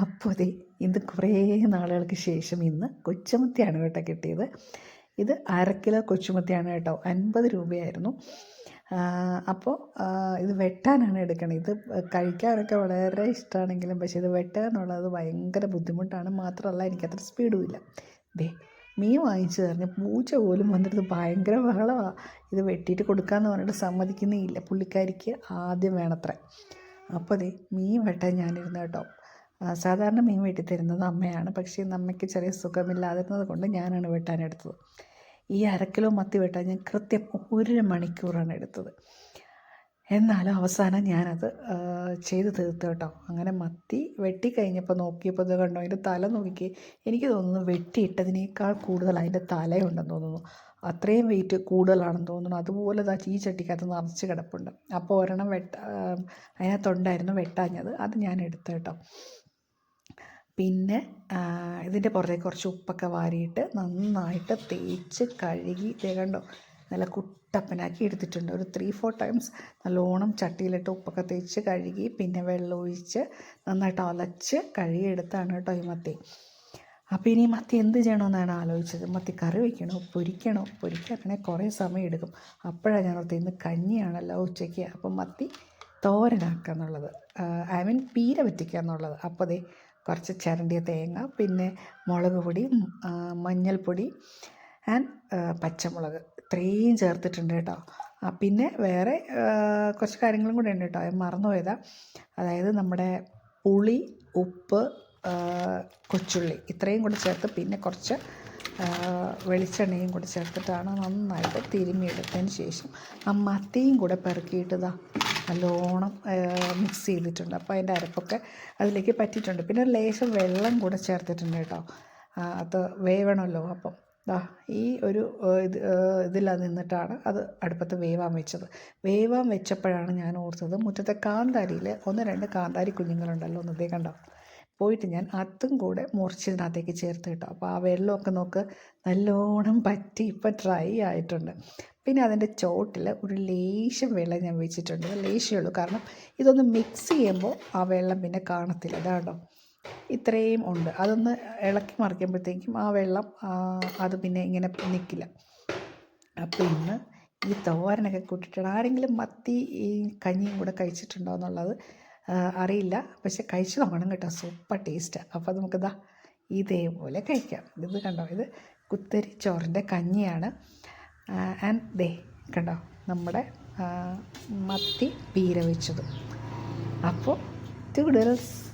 അപ്പോൾ അതെ ഇത് കുറേ നാളുകൾക്ക് ശേഷം ഇന്ന് കൊച്ചുമത്തിയാണ് കേട്ടോ കിട്ടിയത്. ഇത് അര കിലോ കൊച്ചുമത്തിയാണ് കേട്ടോ അൻപത് രൂപയായിരുന്നു. അപ്പോൾ ഇത് വെട്ടാനാണ് എടുക്കണത് ഇത് കഴിക്കാനൊക്കെ വളരെ ഇഷ്ടമാണെങ്കിലും പക്ഷേ ഇത് വെട്ടുക എന്നുള്ളത് ഭയങ്കര ബുദ്ധിമുട്ടാണ്. മാത്രമല്ല എനിക്കത്ര സ്പീഡും ഇല്ല ദേ മീൻ വാങ്ങിച്ചു തരണേ പൂച്ച പോലും വന്നിട്ട് ഭയങ്കര ബഹളമാണ് ഇത് വെട്ടിയിട്ട് കൊടുക്കാമെന്ന് പറഞ്ഞിട്ട് സമ്മതിക്കുന്നേ ഇല്ല. പുള്ളിക്കാരിക്ക് ആദ്യം വേണത്ര. അപ്പോൾ അതെ മീൻ വെട്ടാൻ ഞാനിരുന്നു കേട്ടോ. സാധാരണ മീൻ വെട്ടി തരുന്നത് അമ്മയാണ്. പക്ഷേ അമ്മയ്ക്ക് ചെറിയ സുഖമില്ലാതിരുന്നത് കൊണ്ട് ഞാനാണ് വെട്ടാനെടുത്തത് ഈ അരക്കിലോ കിലോ മത്തി വെട്ടാൻ ഞാൻ കൃത്യം ഒരു മണിക്കൂറാണ് എടുത്തത്. എന്നാലും അവസാനം ഞാനത് ആ, ചെയ്ത് തീർത്തു കേട്ടോ. അങ്ങനെ മത്തി വെട്ടി കഴിഞ്ഞപ്പോൾ നോക്കിയപ്പോൾ ഇത് കണ്ടോ അതിന്റെ തല നോക്കി എനിക്ക് തോന്നുന്നു വെട്ടിയിട്ടതിനേക്കാൾ കൂടുതൽ അതിന്റെ തലയുണ്ടെന്ന് തോന്നുന്നു. അത്രയും വെയിറ്റ് കൂടുതലാണെന്ന് തോന്നുന്നു. അതുപോലെ ദാ ഈ ചട്ടിക്കകത്ത് നിറച്ച് കിടപ്പുണ്ട്. അപ്പോൾ ഒരെണ്ണം വെട്ട ആ, അതിനകത്തുണ്ടായിരുന്നു വെട്ടാഞ്ഞത്. അത് ഞാൻ എടുത്തു കേട്ടോ. പിന്നെ ഇതിന്റെ പുറത്തേക്ക് കുറച്ച് ഉപ്പൊക്കെ വാരിയിട്ട് നന്നായിട്ട് തേച്ച് കഴുകി കണ്ടോ നല്ല കുട്ടപ്പനാക്കി എടുത്തിട്ടുണ്ട്. ഒരു ത്രീ ഫോർ ടൈംസ് നല്ലോണം ചട്ടിയിലിട്ട് ഉപ്പൊക്കെ തേച്ച് കഴുകി പിന്നെ വെള്ളം ഒഴിച്ച് നന്നായിട്ട് അലച്ച് കഴുകിയെടുത്താണ് കേട്ടോ ഈ മത്തി. അപ്പോൾ ഇനി മത്തി എന്ത് ചെയ്യണമെന്നാണ് ആലോചിച്ചത്? മത്തി കറി വയ്ക്കണോ പൊരിക്കണോ? പൊരിക്കാനാണെങ്കിൽ കുറേ സമയം എടുക്കും. അപ്പോഴാണ് ഞാൻ ഓർത്തത് ഇന്ന് കഞ്ഞിയാണല്ലോ ഉച്ചയ്ക്ക്. അപ്പം മത്തി തോരനാക്കുക എന്നുള്ളത് ഐ മീൻ പീര വറ്റിക്കുക എന്നുള്ളത് അപ്പോൾ ദേ കുറച്ച് ചിരണ്ടിയ തേങ്ങ പിന്നെ മുളക് പൊടി മഞ്ഞൾപ്പൊടി ആൻഡ് പച്ചമുളക്. ഇത്രയും ചേർത്തിട്ടുണ്ട് കേട്ടോ. പിന്നെ വേറെ കുറച്ച് കാര്യങ്ങളും കൂടെ ഉണ്ട് കേട്ടോ. അത് മറന്നുപോയതാ. അതായത് നമ്മുടെ പുളി ഉപ്പ് കൊച്ചുള്ളി. ഇത്രയും കൂടെ ചേർത്ത് പിന്നെ കുറച്ച് വെളിച്ചെണ്ണയും കൂടെ ചേർത്തിട്ടാണ് നന്നായിട്ട് തിരുമ്മിയെടുത്തതിന് ശേഷം ആ മത്തിയും കൂടെ പെറുക്കിയിട്ട് ഇതാ നല്ലോണം മിക്സ് ചെയ്തിട്ടുണ്ട്. അപ്പോൾ അതിന്റെ അരപ്പൊക്കെ അതിലേക്ക് പറ്റിയിട്ടുണ്ട്. പിന്നെ ലേശം വെള്ളം കൂടെ ചേർത്തിട്ടുണ്ട് കേട്ടോ. അത് വേവണമല്ലോ. അപ്പം ദാ ഈ ഒരു ഇത് ഇതിലാ നിന്നിട്ടാണ് അത് അടുപ്പത്ത് വേവാൻ വെച്ചത്. വേവാൻ വെച്ചപ്പോഴാണ് ഞാൻ ഓർത്തത് മുറ്റത്തെ കാന്താരിയിൽ ഒന്ന് രണ്ട് കാന്താരി കുഞ്ഞുങ്ങളുണ്ടല്ലോ ഒന്ന് ഇതേ കണ്ടോ? പോയിട്ട് ഞാൻ അതും കൂടെ മുറിച്ചതിനകത്തേക്ക് ചേർത്ത് കിട്ടും. അപ്പോൾ ആ വെള്ളമൊക്കെ നോക്ക് നല്ലോണം പറ്റി ഇപ്പം ഡ്രൈ ആയിട്ടുണ്ട്. പിന്നെ അതിന്റെ ചോട്ടിൽ ഒരു ലേശം വെള്ളം ഞാൻ വെച്ചിട്ടുണ്ട്. ലേശമേ ഉള്ളൂ. കാരണം ഇതൊന്ന് മിക്സ് ചെയ്യുമ്പോൾ ആ വെള്ളം പിന്നെ കാണത്തില്ല. അതാണ്ടോ ഇത്രയും ഉണ്ട്. അതൊന്ന് ഇളക്കി മറിക്കുമ്പോഴത്തേക്കും ആ വെള്ളം അത് പിന്നെ ഇങ്ങനെ നിൽക്കില്ല അപ്പോൾ ഇന്ന് ഈ തോരനൊക്കെ കൂട്ടിയിട്ടാണ്. ആരെങ്കിലും മത്തി ഈ കഞ്ഞിയും കൂടെ കഴിച്ചിട്ടുണ്ടോ എന്നുള്ളത് അറിയില്ല. പക്ഷെ കഴിച്ച് നോക്കണം കേട്ടോ. Super taste. അപ്പോൾ നമുക്കിതാ ഇതേപോലെ കഴിക്കാം. ഇത് കണ്ടോ? ഇത് കുത്തരി ചോറിന്റെ കഞ്ഞിയാണ്. ആൻഡ് ദേ കണ്ടോ? നമ്മുടെ മത്തി പീര വെച്ചത്. അപ്പോൾ ടൂഡിൽസ്